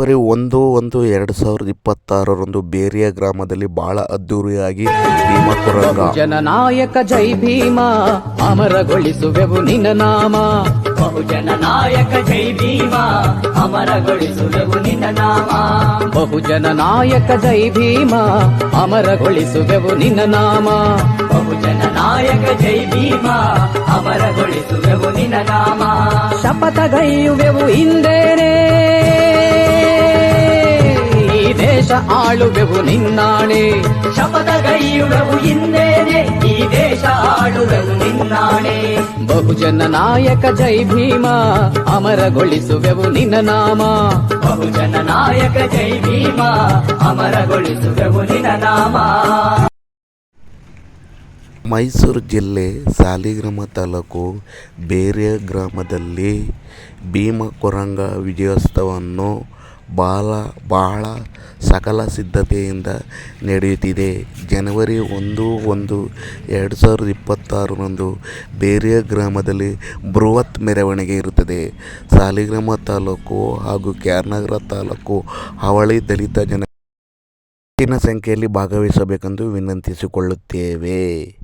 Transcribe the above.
ಬರೀ ಒಂದು ಒಂದು, ಎರಡು ಸಾವಿರದ ಇಪ್ಪತ್ತಾರರಂದು ಬೇರಿಯ ಗ್ರಾಮದಲ್ಲಿ ಬಹಳ ಅದ್ದೂರಿಯಾಗಿ ಭೀಮಾ ಕೊರಂಗ. ಜನನಾಯಕ ಜೈ ಭೀಮ, ಅಮರಗೊಳಿಸುವೆವು ನಿನ್ನ ನಾಮ. ಬಹುಜನ ನಾಯಕ ಜೈ ಭೀಮ, ಅಮರಗೊಳಿಸುವೆವು ನಿನ್ನ ನಾಮ. ಬಹುಜನ ನಾಯಕ ಜೈ ಭೀಮ, ಅಮರಗೊಳಿಸುವೆವು ನಿನ್ನ ನಾಮ. ಬಹುಜನ ನಾಯಕ ಜೈ ಭೀಮ, ಅಮರಗೊಳಿಸುವೆವು ನಿನ್ನ ನಾಮ. ಶಪಥಗೈಯುವೆವು ಹಿಂದೇನೆ ದೇಶ ಆಳುವೆವು ನಿನ್ನಾಣೆ. ಶಪಥಗೈಯುವೆವು ಹಿಂದೇನೆ, ಈ ದೇಶ ಆಳುವೆವು ನಿನ್ನಾಣೆ. ಬಹುಜನ ನಾಯಕ ಜೈ ಭೀಮ, ಅಮರಗೊಳಿಸುವೆವು ನಿನ್ನ ನಾಮ. ಬಹುಜನ ನಾಯಕ ಜೈ ಭೀಮ, ಅಮರಗೊಳಿಸುವೆವು ನಿನ್ನ ನಾಮ. ಮೈಸೂರು ಜಿಲ್ಲೆ ಸಾಲಿಗ್ರಾಮ ತಾಲೂಕು ಬೇರೆ ಗ್ರಾಮದಲ್ಲಿ ಭೀಮ ಕೊರಂಗ ವಿಜಯೋತ್ಸವವನ್ನು ಬಹಳ ಬಹಳ ಸಕಲ ಸಿದ್ಧತೆಯಿಂದ ನಡೆಯುತ್ತಿದೆ. ಜನವರಿ ಒಂದು ಒಂದು ಎರಡು ಸಾವಿರದ ಇಪ್ಪತ್ತಾರರಂದು ಬೇರಿಯ ಗ್ರಾಮದಲ್ಲಿ ಬೃಹತ್ ಮೆರವಣಿಗೆ ಇರುತ್ತದೆ. ಸಾಲಿಗ್ರಾಮ ತಾಲೂಕು ಹಾಗೂ ಕ್ಯಾರ್ನಗರ ತಾಲೂಕು ಅವಳಿ ದಲಿತ ಜನ ಹೆಚ್ಚಿನ ಸಂಖ್ಯೆಯಲ್ಲಿ ಭಾಗವಹಿಸಬೇಕೆಂದು ವಿನಂತಿಸಿಕೊಳ್ಳುತ್ತೇವೆ.